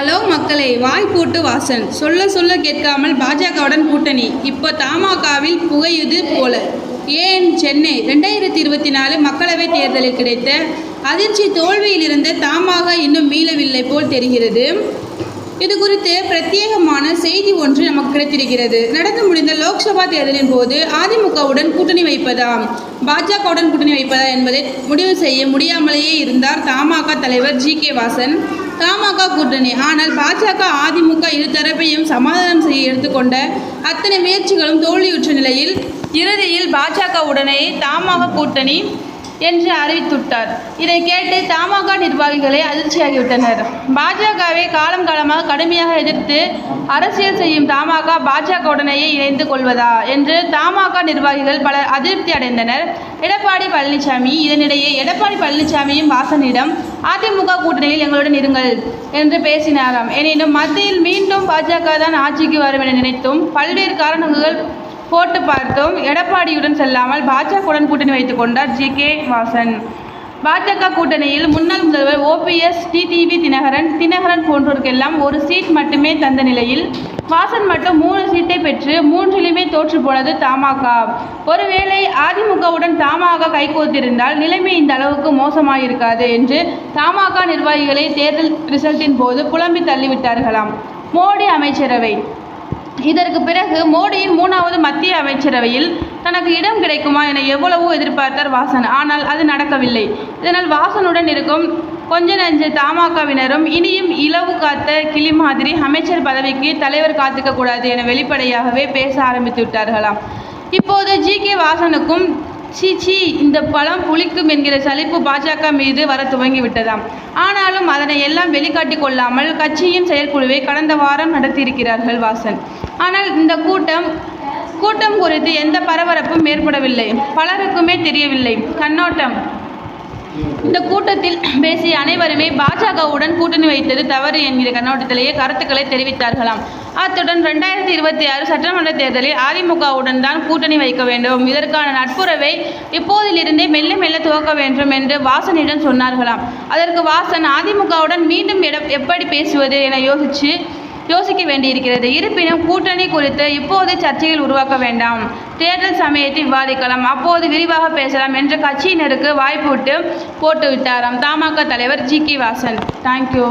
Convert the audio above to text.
Hello மக்களே வாய் போட்டு வாசன் சொல்ல சொல்ல கேட்காமல் பாஜகவுடன் கூட்டணி. இப்போ தமாகவில் புகையுது போல. ஏன் சென்னை? ரெண்டாயிரத்தி இருபத்தி நாலு மக்களவைத் தேர்தலில் கிடைத்த அதிர்ச்சி தோல்வியிலிருந்து தாமாக இன்னும் மீளவில்லை போல் தெரிகிறது. இது குறித்து பிரத்யேகமான செய்தி ஒன்று நமக்கு கிடைத்திருக்கிறது. நடந்து முடிந்த லோக்சபா தேர்தலின் போது அதிமுகவுடன் கூட்டணி வைப்பதா பாஜகவுடன் கூட்டணி வைப்பதா என்பதை முடிவு செய்ய முடியாமலேயே இருந்தார் தமாக தலைவர் ஜி கே வாசன். தமாக கூட்டணி. ஆனால் பாஜக அதிமுக இரு தரப்பையும் சமாதானம் செய்ய எடுத்துக்கொண்ட அத்தனை முயற்சிகளும் தோல்வியுற்ற நிலையில் இறுதியில் பாஜகவுடனே தமாக கூட்டணி என்று அறிவித்துவிட்டார். இதை கேட்டு தமாக நிர்வாகிகளே அதிர்ச்சியாகிவிட்டனர். பாஜகவை காலம் காலமாக கடுமையாக எதிர்த்து அரசியல் செய்யும் தமாக பாஜகவுடனேயே இணைந்து கொள்வதா என்று தமாக நிர்வாகிகள் பலர் அதிருப்தி அடைந்தனர். எடப்பாடி பழனிசாமி இதனிடையே எடப்பாடி பழனிசாமியும் வாசனிடம் அதிமுக கூட்டணியில் எங்களுடன் இருங்கள் என்று பேசினாராம். எனினும் மத்தியில் மீண்டும் பாஜக தான் ஆட்சிக்கு வரும் என நினைத்தும் பல்வேறு காரணங்கள் போட்டு பார்த்தும் எடப்பாடியுடன் செல்லாமல் பாஜகவுடன் கூட்டணி வைத்துக் கொண்டார் ஜி கே வாசன். பாஜக கூட்டணியில் முன்னாள் முதல்வர் ஓபிஎஸ் டிடிவி தினகரன் தினகரன் போன்றோருக்கெல்லாம் ஒரு சீட் மட்டுமே தந்த நிலையில் வாசன் மட்டும் மூணு சீட்டை பெற்று மூன்றிலுமே தோற்று போனது தமாக ஒருவேளை அதிமுகவுடன் தமாக கைகோத்திருந்தால் நிலைமை இந்த அளவுக்கு மோசமாயிருக்காது என்று தமாக நிர்வாகிகளை தேர்தல் ரிசல்ட்டின் போது புலம்பி தள்ளிவிட்டார்களாம். மோடி அமைச்சரவை இதற்கு பிறகு மோடியின் மூணாவது மத்திய அமைச்சரவையில் தனக்கு இடம் கிடைக்குமா என எவ்வளவோ எதிர்பார்த்தார் வாசன். ஆனால் அது நடக்கவில்லை. இதனால் வாசனுடன் இருக்கும் கொஞ்ச நஞ்ச தமாகவினரும் இனியும் இலவு காத்த கிளி மாதிரி அமைச்சர் பதவிக்கு தலைவர் காத்துக்க கூடாது என வெளிப்படையாகவே பேச ஆரம்பித்து விட்டார்களாம். இப்போது ஜி கே வாசனுக்கும் சீ சீ இந்த பழம் புளிக்கும் என்கிற சலிப்பு பாஜக மீது வர துவங்கி விட்டதாம் ஆனாலும் அதனை எல்லாம் வெளிக்காட்டி கொள்ளாமல் கட்சியின் செயற்குழுவை கடந்த வாரம் நடத்தியிருக்கிறார்கள் வாசன். ஆனால் இந்த கூட்டம் கூட்டம் குறித்து எந்த பரபரப்பும் ஏற்படவில்லை. பலருக்குமே தெரியவில்லை. கண்ணோட்டம். இந்த கூட்டத்தில் பேசிய அனைவருமே பாஜகவுடன் கூட்டணி வைத்தது தவறு என்கிற கண்ணோட்டத்திலேயே கருத்துக்களை தெரிவித்தார்களாம். அத்துடன் ரெண்டாயிரத்தி இருபத்தி ஆறு சட்டமன்ற தேர்தலில் அதிமுகவுடன் தான் கூட்டணி வைக்க வேண்டும். இதற்கான நட்புறவை இப்போதிலிருந்தே மெல்ல மெல்ல துவக்க வேண்டும் என்று வாசனிடம் சொன்னார்களாம். அதற்கு வாசன் அதிமுகவுடன் மீண்டும் எப்படி பேசுவது? என யோசித்து யோசிக்க வேண்டியிருக்கிறது. இருப்பினும் கூட்டணி குறித்து இப்போது சர்ச்சையில் உருவாக்க வேண்டாம். தேர்தல் சமயத்தை விவாதிக்கலாம். அப்போது விரிவாக பேசலாம் என்று கட்சியினருக்கு வாய்ப்பு விட்டு போட்டு விட்டாராம். தமாக தலைவர் ஜி கே வாசன். தேங்க்யூ